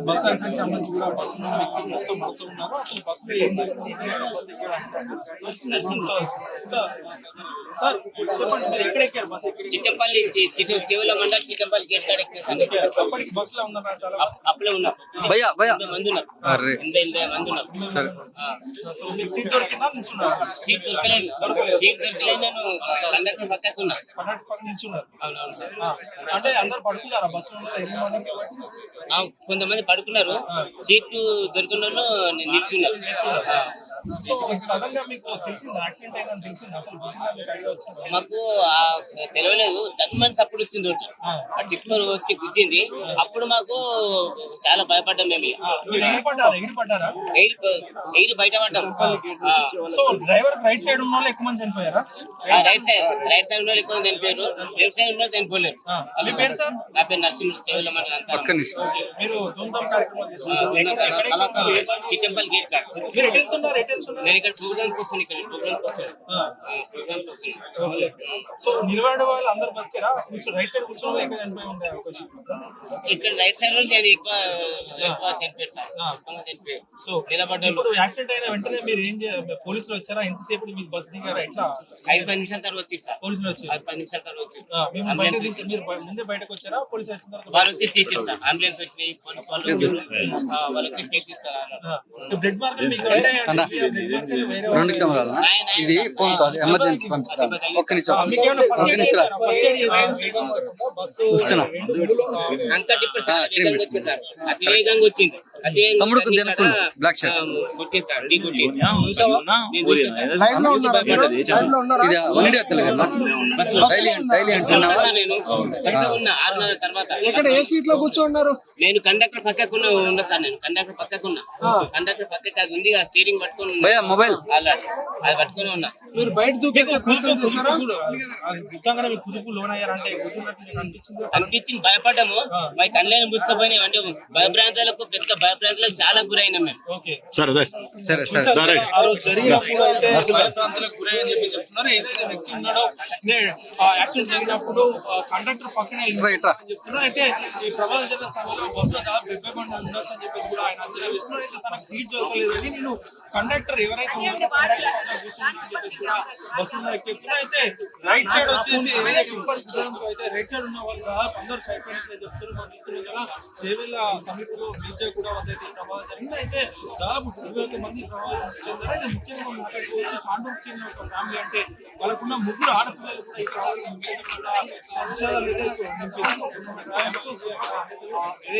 Bus accident సంబంధించి కూడా bus నుండి వ్యక్తులు మొత్తం మొత్తం ఉన్నారు. అసలు జరిగింది సార్ చెప్పండి మీరు ఎక్కడ ఎక్కారు బస్ ఎక్కడ ఎక్కారు? చిట్టంపల్లి చివల మండల్ చిట్టంపల్లి గేట్ కాడ అప్పటికి బస్సులో ఉన్నారా చాలా? అప్- అప్పుడే ఉన్నారు. భయ్యా భయ్యా. మంది ఉన్నారు. మంది ఉన్నారు. సరే. సీట్ దొరికిందా? నిల్చున్నారా? సీట్ దొరకలేదు. సీట్ దొరకలేదు నేను కండక్టర్ పక్కకు ఉన్నా. పక్కన నిల్చున్నారు. అవునవును అంటే అందరు పడుకున్నారా? బస్సులో కొంతమంది పడుకున్నారు. సీట్లు దొరికిన నిల్చున్నారు. మీకు వచ్చింది తెలియలేదు గన్మన్స్ అప్పుడు వచ్చింది ఒకటి. ఆ. టిప్పర్ వచ్చి గుద్దింది. అప్పుడు మాకు చాలా భయపడ్డాం మేము. ఎయిర్ ఎయిర్ బయట పడ్డాం. ఆ. సో డ్రైవర్ రైట్ సైడ్ ఉన్న వాళ్ళు ఎక్కువ మంది చనిపోయారా? ఆ, రైట్ సైడ్ రైట్ సైడ్ ఉన్న వాళ్ళు ఎక్కువ చనిపోయారు. లెఫ్ట్ సైడ్ ఉన్న వాళ్ళు చనిపోలేరు. ఆ, మీ పేరు సార్? నా పేరు నరసింహ కేవలం మీరు గేట్ నేను ఇక్కడ ప్రోగ్రామ్ ఇక్కడ ప్రోగ్రామ్ వస్తాను ఆ, ప్రోగ్రామ్ వస్తాను ఓకే. సో నిలబడే వాళ్ళు అందరు బతికారా కూర్చో రైట్ సైడ్ కూర్చొని వాళ్ళు చనిపోయి ఉండే అవకాశం. ఇక్కడ రైట్ సైడ్ వాళ్ళు ఎక్కువ సో నిలబడ్డారు ఇప్పుడు యాక్సిడెంట్ అయిన వెంటనే మీరు ఏం పోలీసులు వచ్చారా ఎంతసేపు మీకు బస్ దిగారా ఎట్లా ఐదు పది నిమిషాల తర్వాత వచ్చారు సార్ పోలీసులు వచ్చి ఐదు పది నిమిషాల తర్వాత తీసి మీరు ముందే బయటకు వచ్చారా పోలీసు వచ్చిన తర్వాత వాళ్ళు వచ్చి సార్ అంబులెన్స్ వచ్చినాయి పోలీస్ వాళ్ళు వాళ్ళు వచ్చి బ్లడ్ మార్క్ రెండు కెమెరాలు ఇది ఫోన్ కాదు ఎమర్జెన్సీ పంపిస్తాను ఒక్క నిమిషం ఒక్క నిమిషం వస్తున్నా. అంత వేగంగా వచ్చింది. తమ్ముడు నేను ఆరున్నర తర్వాత. ఎక్కడ ఏ సీట్లో కూర్చోన్నారు కండక్టర్ పక్కకున్న ఉన్నా సార్ నేను. కండక్టర్ పక్కకున్నా. కండక్టర్ పక్కకి అది ఉంది స్టీరింగ్ పట్టుకొని మొబైల్. అలాంటి అది పట్టుకొని ఉన్నా. మీరు బయట కుదుపు లోన్ అయ్యారంటే అనిపించింది? భయపడ్డాము. మా కళ్ళని మూసుకుపోయినాయి అంటే భయభ్రాంతాలకు పెద్ద భయభ్రాంతాలకు చాలా గురైనాం మేము. ఓకే. సరే సరే ఆ రోజు జరిగినప్పుడు అయితే భయప్రాంతాలకు గురై అని చెప్పి చెప్తున్నారు. ఏదైతే వ్యక్తి ఉన్నాడో నే- ఆ యాక్సిడెంట్ జరిగినప్పుడు కండక్టర్ పక్కనే చెప్తున్నారు. అయితే ఈ ప్రమాదం జరిగిన సమయంలో బస్సులో దాదాపు డెబ్బై మంది ఉండొచ్చు అని చెప్పి కూడా ఆయన అంచనా వేస్తున్నారు అయితే తనకు సీట్ దొరకలేదని నేను కండక్టర్ ఎవరైతే ఉన్నారో కండక్టర్ పక్కన కూర్చున్నాను అని చెప్పేసి కూడా బస్సులో చెప్తున్నా అయితే రైట్ సైడ్ వచ్చేసి అయితే రైట్ సైడ్ ఉన్న వాళ్ళు అందరూ చనిపోయినట్లే చెప్తున్నారు. మనం చూస్తున్నాం కదా చేవెళ్ళ సమీపంలో మీచే కూడా ఈ ప్రమాదం జరిగింది. అయితే దాదాపు ఇరవై ఒక్క మంది చెందారు. అయితే ముఖ్యంగా మాట్లాడుకోవచ్చు తాండూరు చెందిన ఒక ఫ్యామిలీ అంటే వాళ్ళకున్న ముగ్గురు ఆడపిల్లలు కూడా ఈ కూడా విషయాలు అయితే